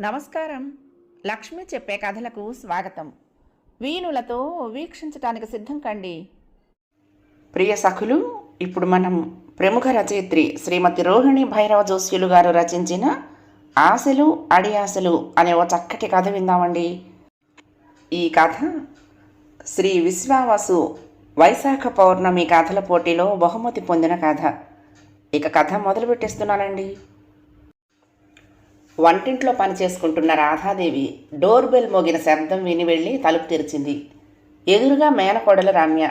నమస్కారం. లక్ష్మి చెప్పే కథలకు స్వాగతం. వీణులతో వీక్షించటానికి సిద్ధం కండి. ప్రియ సఖులు ఇప్పుడు మనం ప్రముఖ రచయిత్రి శ్రీమతి రోహిణి భైరవ జోస్యులు గారు రచించిన ఆశలు అడియాశలు అనే ఓ చక్కటి కథ విందామండి. ఈ కథ శ్రీ విశ్వావసు వైశాఖ పౌర్ణమి కథల పోటీలో బహుమతి పొందిన కథ. ఇక కథ మొదలు పెట్టేస్తున్నానండి వంటింట్లో పని చేసుకుంటున్న రాధాదేవి డోర్ బెల్ మోగిన శబ్దం విని వెళ్ళి తలుపు తెరిచింది. ఎదురుగా మేనకోడలు రమ్య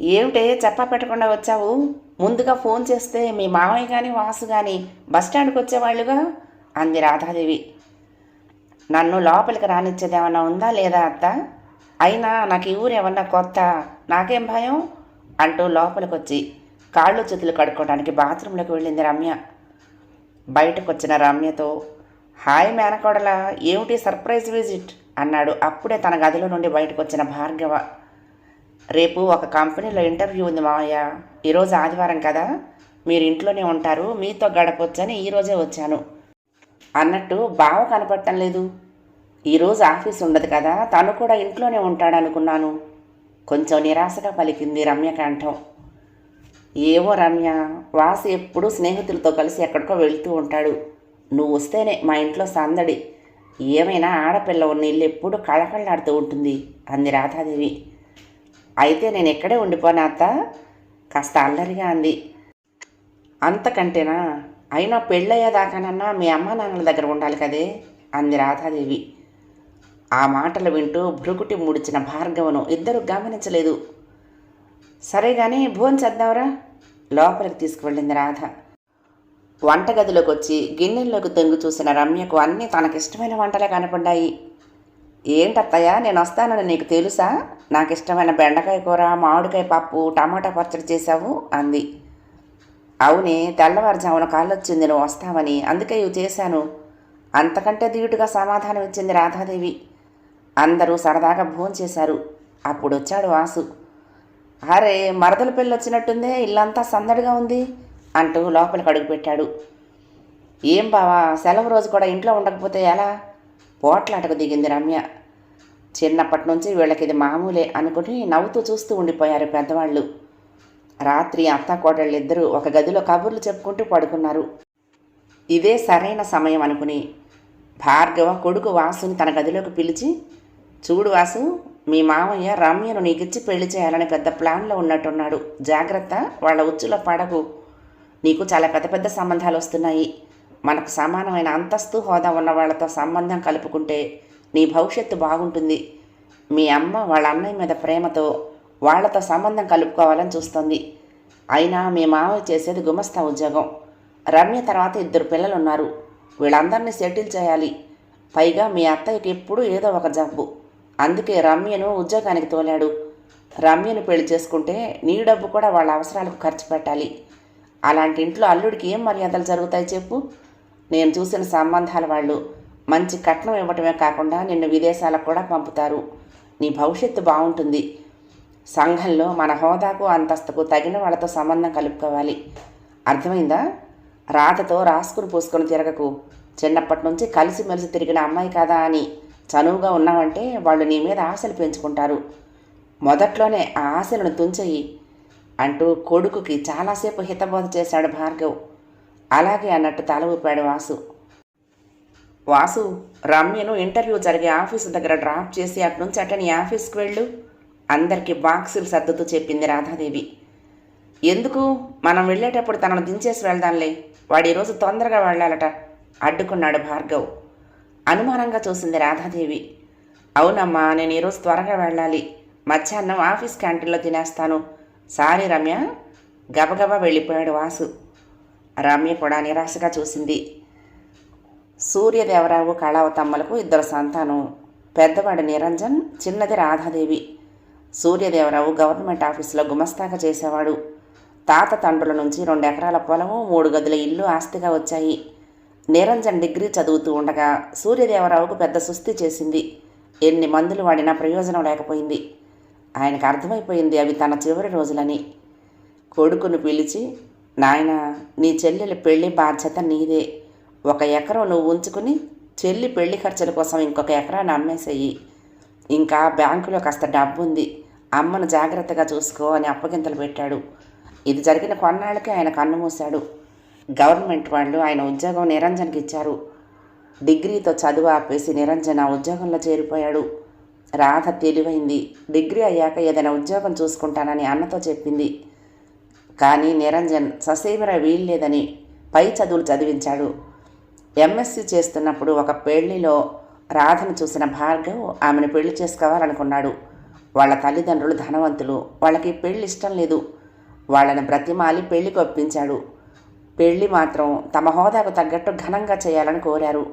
ఏమిటే చెప్పా పెట్టకుండా వచ్చావు? ముందుగా ఫోన్ చేస్తే మీ మామయ్య కానీ వాసు కానీ బస్టాండ్కి వచ్చేవాళ్ళుగా? అంది రాధాదేవి. నన్ను లోపలికి రానిచ్చేది ఏమన్నా ఉందా లేదా అత్త? అయినా నాకు ఈ ఊరు ఏమన్నా కొత్త? నాకేం భయం? అంటూ లోపలికి వచ్చి కాళ్ళు చేతులు కడుక్కోవడానికి బాత్రూంలోకి వెళ్ళింది రమ్య. బయటకు వచ్చిన రమ్యతో హాయ్ మేనకోడల ఏమిటి సర్ప్రైజ్ విజిట్? అన్నాడు. అప్పుడే తన గదిలో నుండి బయటకు వచ్చిన భార్గవ. రేపు ఒక కంపెనీలో ఇంటర్వ్యూ ఉంది మావయ్య. ఈరోజు ఆదివారం కదా? మీరు ఇంట్లోనే ఉంటారు. మీతో గడపొచ్చని ఈరోజే వచ్చాను. అన్నట్టు బావ కనపడటం లేదు. ఈరోజు ఆఫీస్ ఉండదు కదా? తను కూడా ఇంట్లోనే ఉంటాడనుకున్నాను. కొంచెం నిరాశగా పలికింది రమ్య ఏమో ఏవో రమ్య వాసు ఎప్పుడూ స్నేహితులతో కలిసి ఎక్కడికో వెళ్తూ ఉంటాడు. నువ్వు వస్తేనే మా ఇంట్లో సందడి. ఏమైనా ఆడపిల్ల ఉన్న ఇల్లు ఎప్పుడు కళకళలాడుతూ ఉంటుంది అంది రాధాదేవి. అయితే నేను ఎక్కడే ఉండిపోనా అత్త? కాస్త అల్లరిగా అంది. అంతకంటేనా? అయినా పెళ్ళయ్యేదాకానన్నా మీ అమ్మ నాన్నల దగ్గర ఉండాలి కదే అంది రాధాదేవి. ఆ మాటలు వింటూ భృకుటి ముడిచిన భార్గవను ఇద్దరు గమనించలేదు. సరే కానీ భోజనం చేద్దాంరా. లోపలికి తీసుకువెళ్ళింది రాధ. వంటగదిలోకి వచ్చి గిన్నెల్లోకి తొంగి చూసిన రమ్యకు అన్నీ తనకిష్టమైన వంటలే కనపడ్డాయి. ఏంటత్తయ్య నేను వస్తానని నీకు తెలుసా? నాకు ఇష్టమైన బెండకాయ కూర మామిడికాయ పప్పు టమాటా పచ్చడి చేశావు అంది. అవునే తెల్లవారుజామున కాళ్ళొచ్చింది నువ్వు వస్తావని అందుకే ఇవి చేశాను. అంతకంటే దిగుటుగా సమాధానం ఇచ్చింది రాధాదేవి. అందరూ సరదాగా భోంచేశారు. అప్పుడు వచ్చాడు వాసు. అరే మరదల పెళ్ళి వచ్చినట్టుందే ఇల్లంతా సందడిగా ఉంది అంటూ లోపలికి అడుగుపెట్టాడు ఏం బావా సెలవు రోజు కూడా ఇంట్లో ఉండకపోతే ఎలా? పోట్లాటకు దిగింది రమ్య. చిన్నప్పటి నుంచి వీళ్ళకి ఇది మామూలే అనుకుని నవ్వుతూ చూస్తూ ఉండిపోయారు పెద్దవాళ్ళు. రాత్రి అత్త కోడళ్ళిద్దరూ ఒక గదిలో కబుర్లు చెప్పుకుంటూ పడుకున్నారు. ఇదే సరైన సమయం అనుకుని భార్గవ కొడుకు వాసుని తన గదిలోకి పిలిచి చూడు వాసు మీ మామయ్య రమ్యను నీకిచ్చి పెళ్ళి చేయాలని పెద్ద ప్లాన్లో ఉన్నట్టున్నాడు. జాగ్రత్త వాళ్ళ ఉచ్చులో పడకు. నీకు చాలా పెద్ద పెద్ద సంబంధాలు వస్తున్నాయి. మనకు సమానమైన అంతస్తు హోదా ఉన్న వాళ్ళతో సంబంధం కలుపుకుంటే నీ భవిష్యత్తు బాగుంటుంది. మీ అమ్మ వాళ్ళ అన్నయ్య మీద ప్రేమతో వాళ్ళతో సంబంధం కలుపుకోవాలని చూస్తుంది. అయినా మీ మామయ్య చేసేది గుమస్తా ఉద్యోగం. రమ్య తర్వాత ఇద్దరు పిల్లలు ఉన్నారు వీళ్ళందరినీ సెటిల్ చేయాలి. పైగా మీ అత్తయ్యకి ఎప్పుడూ ఏదో ఒక జబ్బు. అందుకే రమ్యను ఉద్యోగానికి తోలాడు. రమ్యను పెళ్ళి చేసుకుంటే నీ డబ్బు కూడా వాళ్ళ అవసరాలకు ఖర్చు పెట్టాలి. అలాంటి ఇంట్లో అల్లుడికి ఏం మర్యాదలు జరుగుతాయి చెప్పు? నేను చూసిన సంబంధాల వాళ్ళు మంచి కట్నం ఇవ్వటమే కాకుండా నిన్ను విదేశాలకు కూడా పంపుతారు. నీ భవిష్యత్తు బాగుంటుంది. సంఘంలో మన హోదాకు అంతస్తుకు తగిన వాళ్ళతో సంబంధం కలుపుకోవాలి. అర్థమైందా? రాతతో రాసుకుని పూసుకొని తిరగకు. చిన్నప్పటి నుంచి కలిసిమెలిసి తిరిగిన అమ్మాయి కదా అని. చనువుగా ఉన్నావంటే వాళ్ళు నీ మీద ఆశలు పెంచుకుంటారు. మొదట్లోనే ఆ ఆశలను తుంచేయి అంటూ కొడుకుకి చాలాసేపు హితబోధ చేశాడు భార్గవ్. అలాగే అన్నట్టు తల ఊపాడు వాసు. వాసు రమ్యను ఇంటర్వ్యూ జరిగే ఆఫీసు దగ్గర డ్రాప్ చేసి అటు నుంచి అట నీ ఆఫీస్కి వెళ్ళు. అందరికీ బాక్సులు సర్దుతూ చెప్పింది రాధాదేవి. ఎందుకు? మనం వెళ్ళేటప్పుడు తనను దించేసి వెళ్దాంలే. వాడు ఈరోజు తొందరగా వెళ్ళాలట అడ్డుకున్నాడు భార్గవ్. అనుమానంగా చూసింది రాధాదేవి. అవునమ్మా నేను ఈరోజు త్వరగా వెళ్ళాలి. మధ్యాహ్నం ఆఫీస్ క్యాంటీన్లో తినేస్తాను. సారీ రమ్య. గబగబా వెళ్ళిపోయాడు వాసు. రమ్య కూడా నిరాశగా చూసింది. సూర్యదేవరావు కళావతమ్మలకు ఇద్దరు సంతానం. పెద్దవాడు నిరంజన్ చిన్నది రాధాదేవి. సూర్యదేవరావు గవర్నమెంట్ ఆఫీసులో గుమస్తాగా చేసేవాడు. తాత తండ్రుల నుంచి రెండు ఎకరాల పొలము మూడు గదుల ఇల్లు ఆస్తిగా వచ్చాయి. నిరంజన్ డిగ్రీ చదువుతూ ఉండగా సూర్యదేవరావుకు పెద్ద సుస్థి చేసింది. ఎన్ని మందులు వాడినా ప్రయోజనం లేకపోయింది. ఆయనకు అర్థమైపోయింది అవి తన చివరి రోజులని. కొడుకును పిలిచి నాయన నీ చెల్లెల పెళ్ళి బాధ్యత నీదే. ఒక ఎకరం నువ్వు ఉంచుకుని చెల్లి పెళ్ళి ఖర్చుల కోసం ఇంకొక ఎకరాన్ని అమ్మేసేయి. ఇంకా బ్యాంకులో కాస్త డబ్బు ఉంది అమ్మను జాగ్రత్తగా చూసుకో అని అప్పగింతలు పెట్టాడు. ఇది జరిగిన కొన్నాళ్ళకి ఆయన కన్ను మూశాడు. గవర్నమెంట్ వాళ్ళు ఆయన ఉద్యోగం నిరంజన్కి ఇచ్చారు. డిగ్రీతో చదువు ఆపేసి నిరంజన్ ఆ ఉద్యోగంలో చేరిపోయాడు. రాధ తెలివైంది. డిగ్రీ అయ్యాక ఏదైనా ఉద్యోగం చూసుకుంటానని అన్నతో చెప్పింది. కానీ నిరంజన్ ససేమిర వీల్లేదని పై చదువులు చదివించాడు. ఎంఎస్సి చేస్తున్నప్పుడు ఒక పెళ్ళిలో రాధను చూసిన భార్గవ్ ఆమెను పెళ్ళి చేసుకోవాలనుకున్నాడు. వాళ్ళ తల్లిదండ్రులు ధనవంతులు. వాళ్ళకి పెళ్ళి ఇష్టం లేదు. వాళ్ళని బ్రతిమాలి పెళ్ళికి ఒప్పించాడు. పెళ్ళి మాత్రం తమ హోదాకు తగ్గట్టు ఘనంగా చేయాలని కోరారు.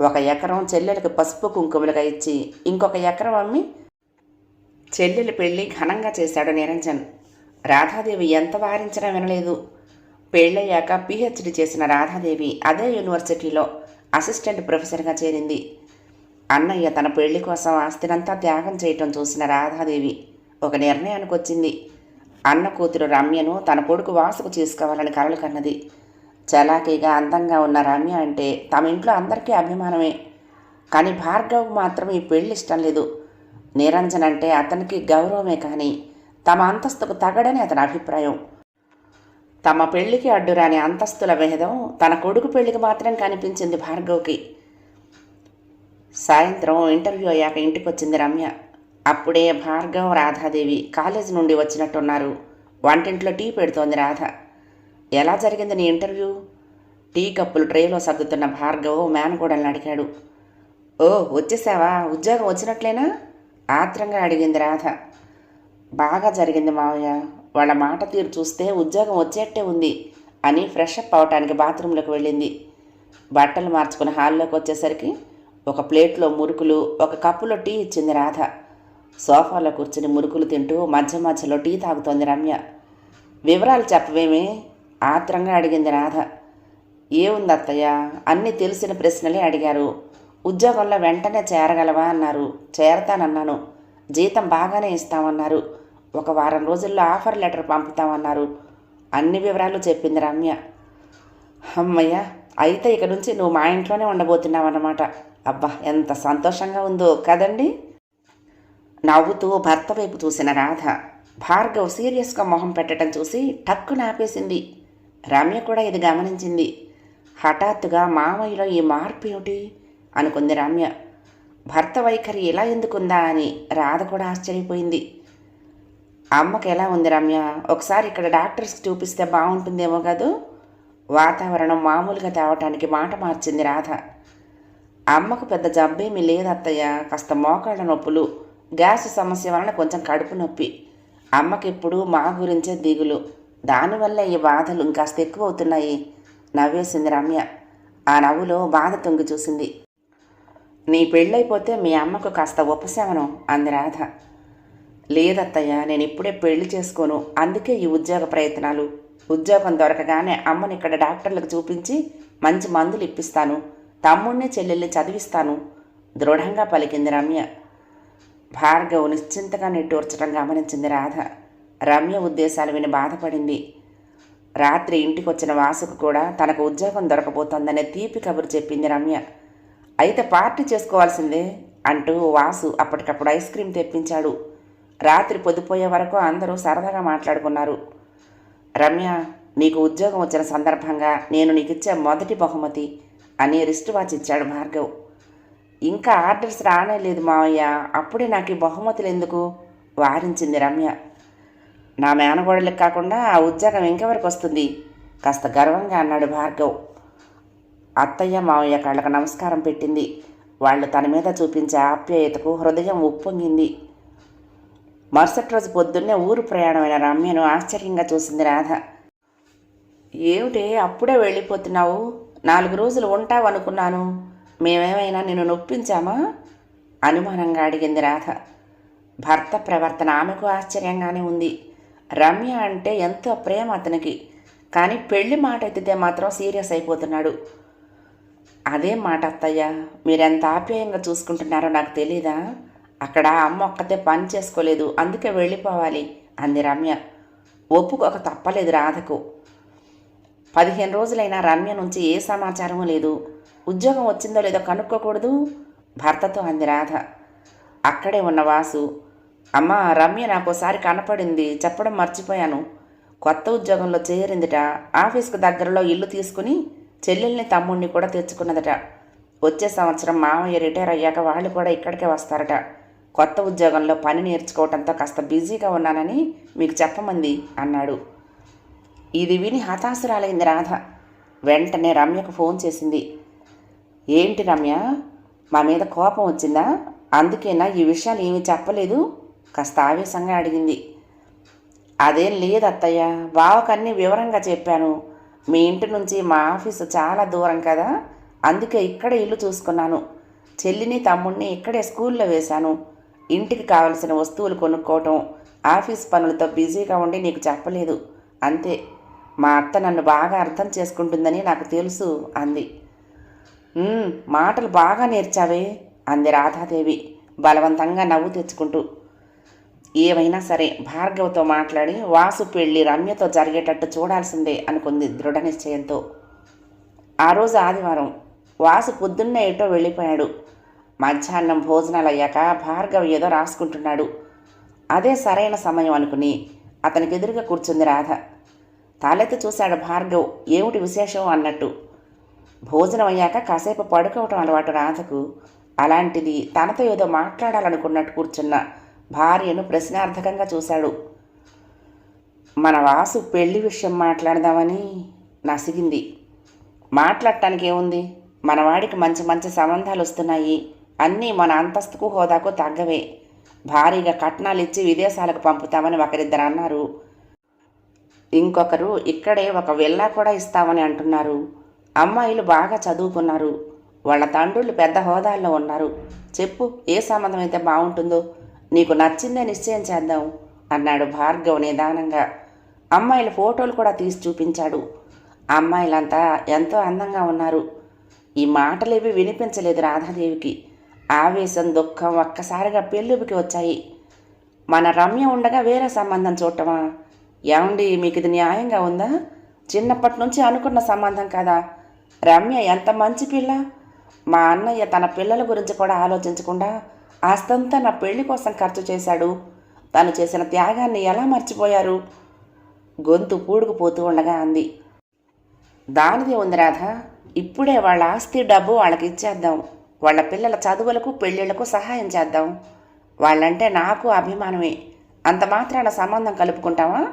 ఒక ఎకరం చెల్లెలకు పసుపు కుంకుమలుగా ఇచ్చి ఇంకొక ఎకరం అమ్మి చెల్లెలు పెళ్ళి ఘనంగా చేశాడు నిరంజన్. రాధాదేవి ఎంత వారించినా వినలేదు. పెళ్ళయ్యాక పిహెచ్డి చేసిన రాధాదేవి అదే యూనివర్సిటీలో అసిస్టెంట్ ప్రొఫెసర్గా చేరింది. అన్నయ్య తన పెళ్ళి కోసం ఆస్తినంతా త్యాగం చేయటం చూసిన రాధాదేవి ఒక నిర్ణయానికి వచ్చింది అన్న కూతురు రమ్యను తన కొడుకు వాసుకు చేసుకోవాలని కలలు కన్నది. చలాకీగా అందంగా ఉన్న రమ్య అంటే తమ ఇంట్లో అందరికీ అభిమానమే. కానీ భార్గవ్కు మాత్రం ఈ పెళ్ళి ఇష్టం లేదు. నిరంజన్ అంటే అతనికి గౌరవమే కానీ తమ అంతస్తుకు తగడని అతని అభిప్రాయం. తమ పెళ్ళికి అడ్డురాని అంతస్తుల భేదం తన కొడుకు పెళ్ళికి మాత్రం కనిపించింది భార్గవ్కి. సాయంత్రం ఇంటర్వ్యూ అయ్యాక ఇంటికి వచ్చింది రమ్య. అప్పుడే భార్గవ్ రాధాదేవి కాలేజ్ నుండి వచ్చినట్టున్నారు. వంటింట్లో టీ పెడుతోంది రాధ. ఎలా జరిగింది నీ ఇంటర్వ్యూ? టీ కప్పులు ట్రేలో సర్దుతున్న భార్గవ్ మేనకోడల్ని అడిగాడు. ఓ వచ్చేసావా? ఉద్యోగం వచ్చినట్లేనా? ఆత్రంగా అడిగింది రాధ. బాగా జరిగింది మావయ్య. వాళ్ళ మాట తీరు చూస్తే ఉద్యోగం వచ్చేట్టే ఉంది అని ఫ్రెష్ అప్ అవటానికి బాత్రూంలోకి వెళ్ళింది. బట్టలు మార్చుకుని హాల్లోకి వచ్చేసరికి ఒక ప్లేట్లో మురుకులు ఒక కప్పులో టీ ఇచ్చింది రాధ. సోఫాలో కూర్చుని మురుకులు తింటూ మధ్య మధ్యలో టీ తాగుతోంది రమ్య. వివరాలు చెప్పవేమి? ఆత్రంగా అడిగింది రాధ. ఏముంది అత్తయ్య అన్నీ తెలిసిన ప్రశ్నలే అడిగారు. ఉద్యోగంలో వెంటనే చేరగలవా అన్నారు. చేరతానన్నాను. జీతం బాగానే ఇస్తామన్నారు. ఒక వారం రోజుల్లో ఆఫర్ లెటర్ పంపుతామన్నారు. అన్ని వివరాలు చెప్పింది రమ్య. అమ్మయ్య అయితే ఇక నుంచి నువ్వు మా ఇంట్లోనే ఉండబోతున్నావు అన్నమాట అబ్బా ఎంత సంతోషంగా ఉందో కదండి? నవ్వుతూ భర్త వైపు చూసిన రాధ భార్గవ్ సీరియస్గా మొహం పెట్టడం చూసి టక్కు ఆపేసింది రమ్య కూడా ఇది గమనించింది. హఠాత్తుగా మామయ్యలో ఈ మార్పు ఏమిటి? అనుకుంది రమ్య. భర్త వైఖరి ఇలా ఎందుకుందా అని రాధ కూడా ఆశ్చర్యపోయింది. అమ్మకి ఎలా ఉంది రమ్య? ఒకసారి ఇక్కడ డాక్టర్స్కి చూపిస్తే బాగుంటుందేమో కాదు? వాతావరణం మామూలుగా తేవటానికి మాట మార్చింది రాధ. అమ్మకు పెద్ద జబ్బేమీ లేదత్తయ్య కాస్త మోకాళ్ళ నొప్పులు గ్యాస్ సమస్య వలన కొంచెం కడుపు నొప్పి. అమ్మకిప్పుడు మా గురించే దిగులు. దానివల్ల ఈ బాధలు ఇంకాస్త ఎక్కువ అవుతున్నాయి నవ్వేసింది రమ్య. ఆ నవ్వులో బాధ తొంగి చూసింది. నీ పెళ్ళైపోతే మీ అమ్మకు కాస్త ఉపశమనం అంది రాధ. లేదత్తయ్య నేను ఇప్పుడే పెళ్ళి చేసుకోను. అందుకే ఈ ఉద్యోగ ప్రయత్నాలు. ఉద్యోగం దొరకగానే అమ్మని ఇక్కడ డాక్టర్లకు చూపించి మంచి మందులు ఇప్పిస్తాను. తమ్ముణ్ణి చెల్లెల్ని చదివిస్తాను. దృఢంగా పలికింది రమ్య. భార్గవ్ నిశ్చింతగా నిట్టూర్చడం గమనించింది రాధ. రమ్య ఉద్దేశాలు విని బాధపడింది. రాత్రి ఇంటికి వచ్చిన వాసుకు కూడా తనకు ఉద్యోగం దొరకబోతోందనే తీపి కబురు చెప్పింది రమ్య. అయితే పార్టీ చేసుకోవాల్సిందే అంటూ వాసు అప్పటికప్పుడు ఐస్ క్రీమ్ తెప్పించాడు. రాత్రి పొద్దుపోయే వరకు అందరూ సరదాగా మాట్లాడుకున్నారు. రమ్య నీకు ఉద్యోగం వచ్చిన సందర్భంగా నేను నీకు ఇచ్చే మొదటి బహుమతి అని రిస్ట్ వాచ్ ఇచ్చాడు భార్గవ్. ఇంకా ఆర్డర్స్ రానే లేదు మావయ్య. అప్పుడే నాకు ఈ బహుమతులు ఎందుకు? వారించింది రమ్య. నా మేనగోడలకు కాకుండా ఆ ఉద్యోగం ఇంకెవరికి వస్తుంది? కాస్త గర్వంగా అన్నాడు భార్గవ్. అత్తయ్య మావయ్య కళ్ళకు నమస్కారం పెట్టింది. వాళ్ళు తన మీద చూపించే ఆప్యాయతకు హృదయం ఉప్పొంగింది. మరుసటి రోజు పొద్దున్నే ఊరు ప్రయాణమైన రమ్యను ఆశ్చర్యంగా చూసింది రాధ. ఏమిటే అప్పుడే వెళ్ళిపోతున్నావు? నాలుగు రోజులు ఉంటావనుకున్నాను. మేమేమైనా నిన్ను నొప్పించామా? అనుమానంగా అడిగింది రాధ. భర్త ప్రవర్తన ఆమెకు ఆశ్చర్యంగానే ఉంది. రమ్య అంటే ఎంతో ప్రేమ అతనికి. కానీ పెళ్ళి మాట ఎత్తితే మాత్రం సీరియస్ అయిపోతున్నాడు. అదే మాట అత్తయ్య మీరెంత ఆప్యాయంగా చూసుకుంటున్నారో నాకు తెలీదా? అక్కడ అమ్మ ఒక్కతే పని చేసుకోలేదు అందుకే వెళ్ళిపోవాలి అంది రమ్య. ఒప్పుకోక తప్పలేదు రాధకు. పదిహేను రోజులైనా రమ్య నుంచి ఏ సమాచారము లేదు. ఉద్యోగం వచ్చిందో లేదో కనుక్కోకూడదు. భర్తతో అంది రాధ. అక్కడే ఉన్న వాసు అమ్మా రమ్య నాకు ఒకసారి కనపడింది. చెప్పడం మర్చిపోయాను. కొత్త ఉద్యోగంలో చేరిందిట. ఆఫీస్కు దగ్గరలో ఇల్లు తీసుకుని చెల్లెల్ని తమ్ముడిని కూడా తెచ్చుకున్నదట. వచ్చే సంవత్సరం మామయ్య రిటైర్ అయ్యాక వాళ్ళు కూడా ఇక్కడికే వస్తారట. కొత్త ఉద్యోగంలో పని నేర్చుకోవడంతో కాస్త బిజీగా ఉన్నానని మీకు చెప్పమంది అన్నాడు. ఇది విని హతాశురాలైంది రాధ. వెంటనే రమ్యకు ఫోన్ చేసింది. ఏంటి రమ్య? మా మీద కోపం వచ్చిందా? అందుకేనా ఈ విషయాలు ఏమీ చెప్పలేదు? కాస్త ఆవేశంగా అడిగింది. అదేం లేదు అత్తయ్య. బావకన్నీ వివరంగా చెప్పాను. మీ ఇంటి నుంచి మా ఆఫీసు చాలా దూరం కదా. అందుకే ఇక్కడే ఇల్లు చూసుకున్నాను. చెల్లిని తమ్ముడిని ఇక్కడే స్కూల్లో వేశాను. ఇంటికి కావలసిన వస్తువులు కొనుక్కోవటం ఆఫీస్ పనులతో బిజీగా ఉండి నీకు చెప్పలేదు. అంతే. మా అత్త నన్ను బాగా అర్థం చేసుకుంటుందని నాకు తెలుసు అంది. మాటలు బాగా నేర్చావే అంది రాధాదేవి బలవంతంగా నవ్వు తెచ్చుకుంటూ. ఏమైనా సరే భార్గవ్తో మాట్లాడి వాసు పెళ్ళి రమ్యతో జరిగేటట్టు చూడాల్సిందే అనుకుంది దృఢ నిశ్చయంతో ఆ రోజు ఆదివారం వాసు పొద్దున్నే ఎటో వెళ్ళిపోయాడు. మధ్యాహ్నం భోజనాలు అయ్యాక భార్గవ్ ఏదో రాసుకుంటున్నాడు. అదే సరైన సమయం అనుకుని అతనికి ఎదురుగా కూర్చుంది రాధ. తలెత్తి చూశాడు భార్గవ్ ఏమిటి విశేషం అన్నట్టు. భోజనం అయ్యాక కాసేపు పడుకోవటం అలవాటు రాధకు. అలాంటిది తనతో ఏదో మాట్లాడాలనుకున్నట్టు కూర్చున్న భార్యను ప్రశ్నార్థకంగా చూశాడు. మన వాసు పెళ్ళి విషయం మాట్లాడదామని నసిగింది. మాట్లాడటానికి ఏముంది? మన వాడికి మంచి మంచి సంబంధాలు వస్తున్నాయి. అన్నీ మన అంతస్తుకు హోదాకు తగ్గవే. భారీగా కట్నాలు ఇచ్చి విదేశాలకు పంపుతామని ఒకరిద్దరు అన్నారు. ఇంకొకరు ఇక్కడే ఒక విల్లా కూడా ఇస్తామని అంటున్నారు. అమ్మాయిలు బాగా చదువుకున్నారు. వాళ్ళ తండ్రులు పెద్ద హోదాల్లో ఉన్నారు. చెప్పు ఏ సంబంధం అయితే బాగుంటుందో నీకు నచ్చిందే నిశ్చయం చేద్దాం అన్నాడు భార్గవ్ నిదానంగా. అమ్మాయిల ఫోటోలు కూడా తీసి చూపించాడు. అమ్మాయిలంతా ఎంతో అందంగా ఉన్నారు. ఈ మాటలేవి వినిపించలేదు రాధాదేవికి. ఆవేశం దుఃఖం ఒక్కసారిగా పెళ్ళికి వచ్చాయి. మన రమ్య ఉండగా వేరే సంబంధం చూడటమా? ఏమండి మీకు ఇది న్యాయంగా ఉందా? చిన్నప్పటి నుంచి అనుకున్న సంబంధం కదా. రమ్య ఎంత మంచి పిల్ల. మా అన్నయ్య తన పిల్లల గురించి కూడా ఆలోచించకుండా ఆస్తంతా నా పెళ్ళి కోసం ఖర్చు చేశాడు. తను చేసిన త్యాగాన్ని ఎలా మర్చిపోయారు? గొంతు పూడుకుపోతూ ఉండగా అంది. దానిదే ఉంది రాధ ఇప్పుడే వాళ్ళ ఆస్తి డబ్బు వాళ్ళకి ఇచ్చేద్దాం. వాళ్ళ పిల్లల చదువులకు పెళ్ళిళ్ళకు సహాయం చేద్దాం. వాళ్ళంటే నాకు అభిమానమే. అంత మాత్రాన సంబంధం కలుపుకుంటావా?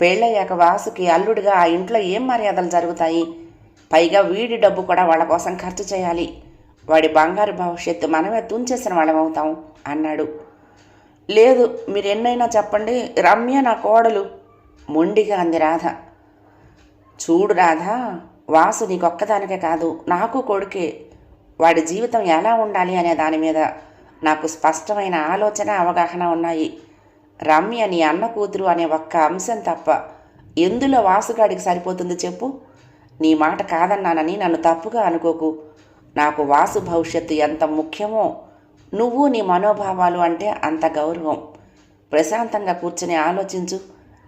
పెళ్ళయ్యాక వాసుకి అల్లుడిగా ఆ ఇంట్లో ఏం మర్యాదలు జరుగుతాయి? పైగా వీడి డబ్బు కూడా వాళ్ళ కోసం ఖర్చు చేయాలి. వాడి బంగారు భవిష్యత్తు మనమే తుంచేసిన వాళ్ళం అవుతాం అన్నాడు. లేదు మీరు ఎన్నైనా చెప్పండి. రమ్య నా కోడలు. మొండిగా అంది రాధ. చూడు రాధా వాసు నీకొక్కదానికే కాదు నాకు కొడుకే. వాడి జీవితం ఎలా ఉండాలి అనే దాని మీద నాకు స్పష్టమైన ఆలోచన అవగాహన ఉన్నాయి. రమ్య నీ అన్న కూతురు అనే ఒక్క అంశం తప్ప. ఎందులో వాసుగాడికి సరిపోతుంది చెప్పు? నీ మాట కాదన్నానని నన్ను తప్పుగా అనుకోకు. నాకు వాసు భవిష్యత్తు ఎంత ముఖ్యమో నువ్వు నీ మనోభావాలు అంటే అంత గౌరవం. ప్రశాంతంగా కూర్చుని ఆలోచించు.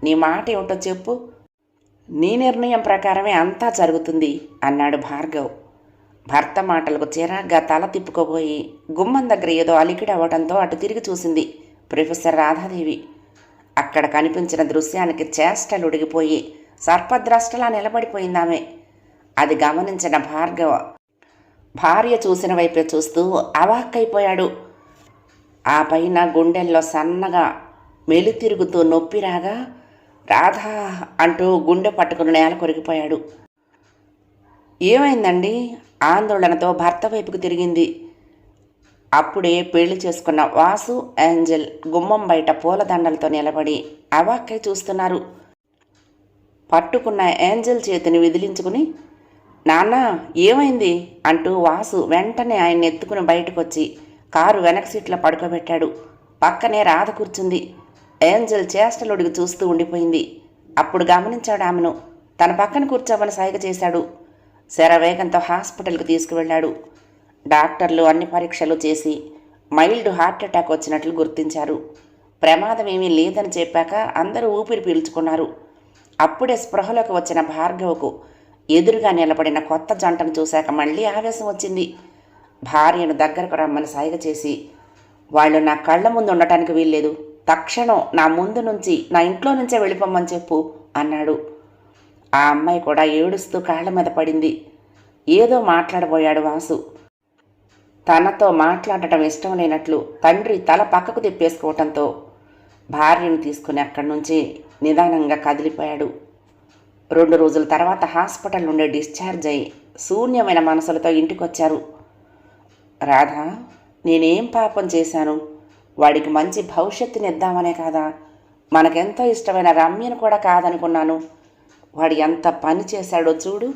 నీ మాట ఏమిటో చెప్పు. నీ నిర్ణయం ప్రకారమే అంతా జరుగుతుంది అన్నాడు భార్గవ్. భర్త మాటలకు చిరాగ్గా తల తిప్పుకోబోయి గుమ్మం దగ్గర ఏదో అలికిడి అవ్వడంతో అటు తిరిగి చూసింది ప్రొఫెసర్ రాధాదేవి. అక్కడ కనిపించిన దృశ్యానికి చేష్టలు ఉడిగిపోయి సర్పద్రష్టలా నిలబడిపోయిందామె. అది గమనించిన భార్గవ భార్య చూసిన వైపే చూస్తూ అవాక్కైపోయాడు. ఆ పైన గుండెల్లో సన్నగా మెలితిరుగుతూ నొప్పి రాగా రాధా అంటూ గుండె పట్టుకుని నేల కొరిగిపోయాడు ఏమైందండి? ఆందోళనతో భర్త వైపుకు తిరిగింది. అప్పుడే పెళ్ళి చేసుకున్న వాసు ఏంజల్ గుమ్మం బయట పూలదండలతో నిలబడి అవాక్కై చూస్తున్నారు. పట్టుకున్న ఏంజల్ చేతిని విదిలించుకుని నాన్న ఏమైంది? అంటూ వాసు వెంటనే ఆయన్ని ఎత్తుకుని బయటకొచ్చి కారు వెనక సీట్లో పడుకోబెట్టాడు. పక్కనే రాధ కూర్చుంది. ఏంజల్ చేష్టలుడికి చూస్తూ ఉండిపోయింది. అప్పుడు గమనించాడు ఆమెను. తన పక్కన కూర్చోమని సైగ చేశాడు. శరవేగంతో హాస్పిటల్కి తీసుకువెళ్ళాడు. డాక్టర్లు అన్ని పరీక్షలు చేసి మైల్డ్ హార్ట్ అటాక్ వచ్చినట్లు గుర్తించారు. ప్రమాదం ఏమీ లేదని చెప్పాక అందరూ ఊపిరి పీల్చుకున్నారు. అప్పుడే స్పృహలోకి వచ్చిన భార్గవకు ఎదురుగా నిలబడిన కొత్త జంటను చూశాక మళ్ళీ ఆవేశం వచ్చింది. భార్యను దగ్గరకు రమ్మని సాయిగ చేసి వాళ్ళు నా కళ్ళ ముందు ఉండటానికి వీల్లేదు. తక్షణం నా ముందు నుంచి నా ఇంట్లో నుంచే వెళ్ళిపోమ్మని చెప్పు అన్నాడు. ఆ అమ్మాయి కూడా ఏడుస్తూ కాళ్ళ మీద పడింది. ఏదో మాట్లాడబోయాడు వాసు. తనతో మాట్లాడటం ఇష్టం లేనట్లు తండ్రి తల పక్కకు తిప్పేసుకోవటంతో భార్యను తీసుకుని అక్కడి నుంచి నిదానంగా కదిలిపోయాడు. రెండు రోజుల తర్వాత హాస్పిటల్ నుండి డిశ్చార్జ్ అయి శూన్యమైన మనసులతో ఇంటికొచ్చారు. రాధా నేనేం పాపం చేశాను? వాడికి మంచి భవిష్యత్తుని ఇద్దామనే కాదా? మనకెంతో ఇష్టమైన రమ్యను కూడా కాదనుకున్నాను. వాడు ఎంత పని చేశాడో చూడు.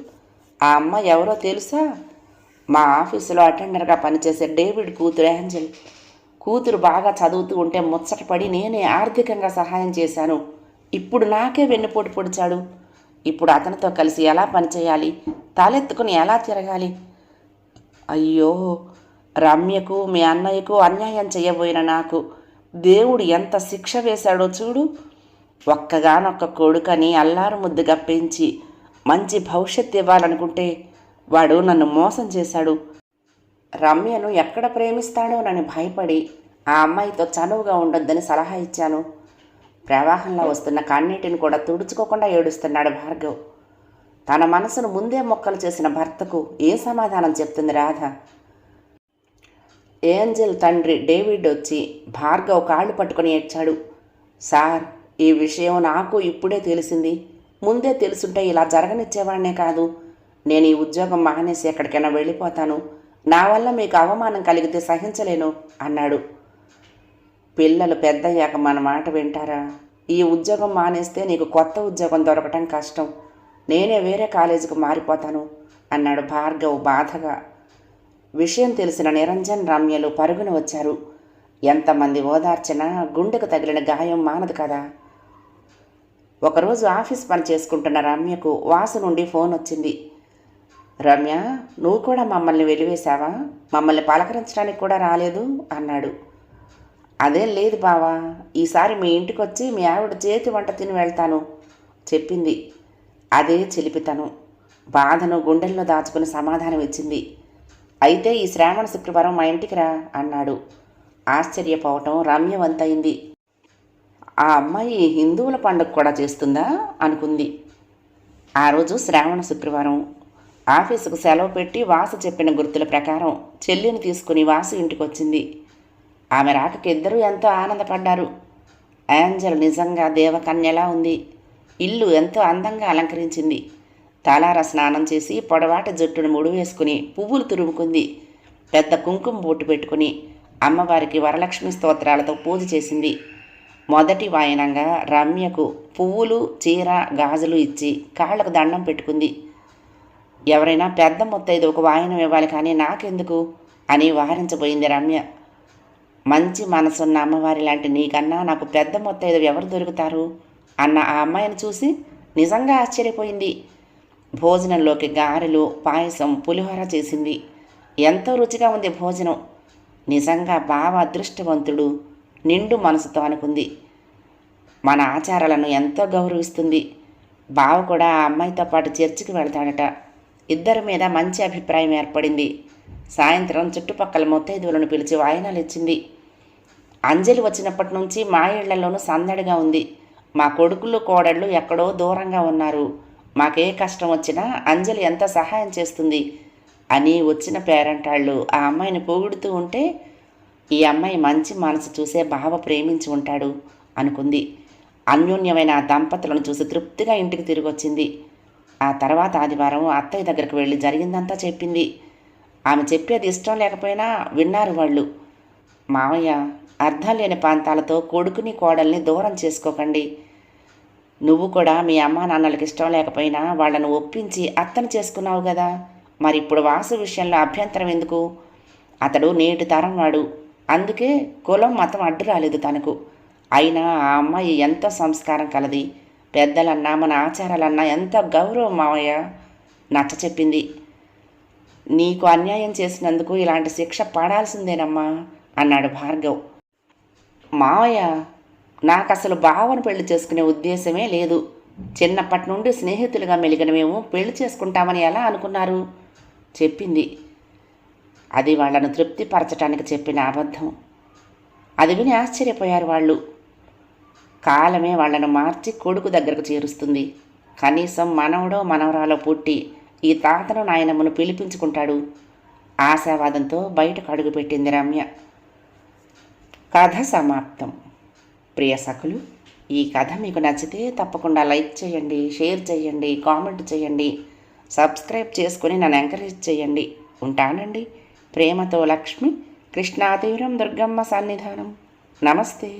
ఆ అమ్మ ఎవరో తెలుసా? మా ఆఫీసులో అటెండర్గా పనిచేసే డేవిడ్ కూతురు ఏంజల్. కూతురు బాగా చదువుతూ ఉంటే ముచ్చటపడి నేనే ఆర్థికంగా సహాయం చేశాను. ఇప్పుడు నాకే వెన్నుపోటు పొడిచాడు. ఇప్పుడు అతనితో కలిసి ఎలా పనిచేయాలి తలెత్తుకుని ఎలా తిరగాలి? అయ్యో రమ్యకు మీ అన్నయ్యకు అన్యాయం చేయబోయిన నాకు. దేవుడు ఎంత శిక్ష వేశాడో చూడు. ఒక్కగానొక్క కొడుకని అల్లారు ముద్దుగా పెంచి మంచి భవిష్యత్తు ఇవ్వాలనుకుంటే వాడు నన్ను మోసం చేశాడు. రమ్యను ఎక్కడ ప్రేమిస్తాడోనని భయపడి ఆ అమ్మాయితో చనువుగా ఉండొద్దని సలహా ఇచ్చాను. ప్రవాహంలో వస్తున్న కన్నీటిని కూడా తుడుచుకోకుండా ఏడుస్తున్నాడు భార్గవ్. తన మనసును ముందే మొక్కలు చేసిన భర్తకు ఏ సమాధానం చెప్తుంది రాధ? ఏంజల్ తండ్రి డేవిడ్ వచ్చి భార్గవ్ కాళ్ళు పట్టుకొని ఏడ్చాడు. సార్ ఈ విషయం నాకు ఇప్పుడే తెలిసింది. ముందే తెలుసుంటే ఇలా జరగనిచ్చేవాడినే కాదు. నేను ఈ ఉద్యోగం మానేసి ఎక్కడికైనా వెళ్ళిపోతాను. నా వల్ల మీకు అవమానం కలిగితే సహించలేను అన్నాడు. పిల్లలు పెద్దయ్యాక మన మాట వింటారా? ఈ ఉద్యోగం మానేస్తే నీకు కొత్త ఉద్యోగం దొరకటం కష్టం. నేనే వేరే కాలేజీకి మారిపోతాను అన్నాడు భార్గవ్ బాధగా. విషయం తెలిసిన నిరంజన్ రమ్యలు పరుగున వచ్చారు. ఎంతమంది ఓదార్చినా గుండెకు తగిలిన గాయం మానదు కదా. ఒకరోజు ఆఫీస్ పని చేసుకుంటున్న రమ్యకు వాసు నుండి ఫోన్ వచ్చింది. రమ్య నువ్వు కూడా మమ్మల్ని వెలివేశావా? మమ్మల్ని పలకరించడానికి కూడా రాలేదు అన్నాడు. అదేం లేదు బావా. ఈసారి మీ ఇంటికి వచ్చి మీ ఆవిడ చేతి వంట తిని వెళ్తాను చెప్పింది. అదే చిలిపితను. బాధను గుండెల్లో దాచుకుని సమాధానం ఇచ్చింది. అయితే ఈ శ్రావణ శుక్రవారం మా ఇంటికి రా అన్నాడు. ఆశ్చర్యపోవటం రమ్యవంతయింది. ఆ అమ్మాయి హిందువుల పండుగ కూడా చేస్తుందా? అనుకుంది. ఆ రోజు శ్రావణ శుక్రవారం. ఆఫీసుకు సెలవు పెట్టి వాసు చెప్పిన గుర్తుల ప్రకారం చెల్లిని తీసుకుని వాసు ఇంటికి వచ్చింది ఆమె రాకకి ఇద్దరూ ఎంతో ఆనందపడ్డారు. యాంజల్ నిజంగా దేవకన్యలా ఉంది. ఇల్లు ఎంతో అందంగా అలంకరించింది. తలార స్నానం చేసి పొడవాటి జుట్టును ముడివేసుకుని పువ్వులు తురుముకుంది. పెద్ద కుంకుమ బొట్టు పెట్టుకుని అమ్మవారికి వరలక్ష్మి స్తోత్రాలతో పూజ చేసింది. మొదటి వాయనంగా రమ్యకు పువ్వులు చీర గాజులు ఇచ్చి కాళ్ళకు దండం పెట్టుకుంది. ఎవరైనా పెద్ద మొత్తైదు ఒక వాయనం ఇవ్వాలి కానీ నాకెందుకు? అని వారించబోయింది రమ్య. మంచి మనసున్న అమ్మవారి లాంటి నీకన్నా నాకు పెద్ద మొత్తైదు ఎవరు దొరుకుతారు? అన్న ఆ అమ్మాయిని చూసి నిజంగా ఆశ్చర్యపోయింది. భోజనంలోకి గారెలు పాయసం పులిహోర చేసింది. ఎంతో రుచిగా ఉంది భోజనం. నిజంగా బావ అదృష్టవంతుడు నిండు మనసుతో అనుకుంది. మన ఆచారాలను ఎంతో గౌరవిస్తుంది. బావ కూడా ఆ అమ్మాయితో పాటు చర్చికి వెళ్తాడట. ఇద్దరి మీద మంచి అభిప్రాయం ఏర్పడింది. సాయంత్రం చుట్టుపక్కల ముత్తైదువులను పిలిచి వాయనాలు ఇచ్చింది అంజలి వచ్చినప్పటి నుంచి మా ఇళ్ళలోనూ సందడిగా ఉంది. మా కొడుకులు కోడళ్ళు ఎక్కడో దూరంగా ఉన్నారు. మాకే కష్టం వచ్చినా అంజలి ఎంత సహాయం చేస్తుంది? అని వచ్చిన పేరంటాళ్ళు. ఆ అమ్మాయిని పొగుడుతూ ఉంటే ఈ అమ్మాయి మంచి మనసు చూసే బావ ప్రేమించి ఉంటాడు అనుకుంది. అన్యోన్యమైన ఆ దంపతులను చూసి తృప్తిగా ఇంటికి తిరిగి వచ్చింది ఆ తర్వాత ఆదివారం అత్తయ్య దగ్గరికి వెళ్ళి జరిగిందంతా చెప్పింది. ఆమె చెప్పేది ఇష్టం లేకపోయినా విన్నారు వాళ్ళు. మావయ్య అర్థం లేని ప్రాంతాలతో కొడుకుని కోడల్ని దూరం చేసుకోకండి. నువ్వు కూడా మీ అమ్మా నాన్నలకి ఇష్టం లేకపోయినా వాళ్ళను ఒప్పించి అత్తను చేసుకున్నావు కదా. మరి ఇప్పుడు వాసు విషయంలో అభ్యంతరం ఎందుకు? అతడు నేటి తరం వాడు. అందుకే కులం మతం అడ్డు రాలేదు తనకు. అయినా ఆ అమ్మాయి ఎంతో సంస్కారం కలది. పెద్దలన్నా మన ఆచారాలన్నా ఎంత గౌరవం మావయ్య నచ్చ చెప్పింది నీకు అన్యాయం చేసినందుకు ఇలాంటి శిక్ష పడాల్సిందేనమ్మా అన్నాడు భార్గవ్. మావయ్య నాకు అసలు బావను పెళ్ళి చేసుకునే ఉద్దేశమే లేదు. చిన్నప్పటి నుండి స్నేహితులుగా మెలిగిన మేము పెళ్ళి చేసుకుంటామని ఎలా అనుకున్నారు? చెప్పింది. అది వాళ్ళను తృప్తిపరచటానికి చెప్పిన అబద్ధం. అది విని ఆశ్చర్యపోయారు వాళ్ళు. కాలమే వాళ్ళను మార్చి కొడుకు దగ్గరకు చేరుస్తుంది. కనీసం మనవడో మనవరాలో పుట్టి ఈ తాతను నాయనమ్మను పిలిపించుకుంటాడు. ఆశావాదంతో బయటకు అడుగుపెట్టింది రమ్య. కథ సమాప్తం. ప్రియ సఖులు ఈ కథ మీకు నచ్చితే తప్పకుండా లైక్ చేయండి షేర్ చేయండి కామెంట్ చేయండి సబ్స్క్రైబ్ చేసుకుని నన్ను ఎంకరేజ్ చేయండి. ఉంటానండి. ప్రేమతో లక్ష్మి కృష్ణాతీరం దుర్గమ్మ సన్నిధానం. నమస్తే.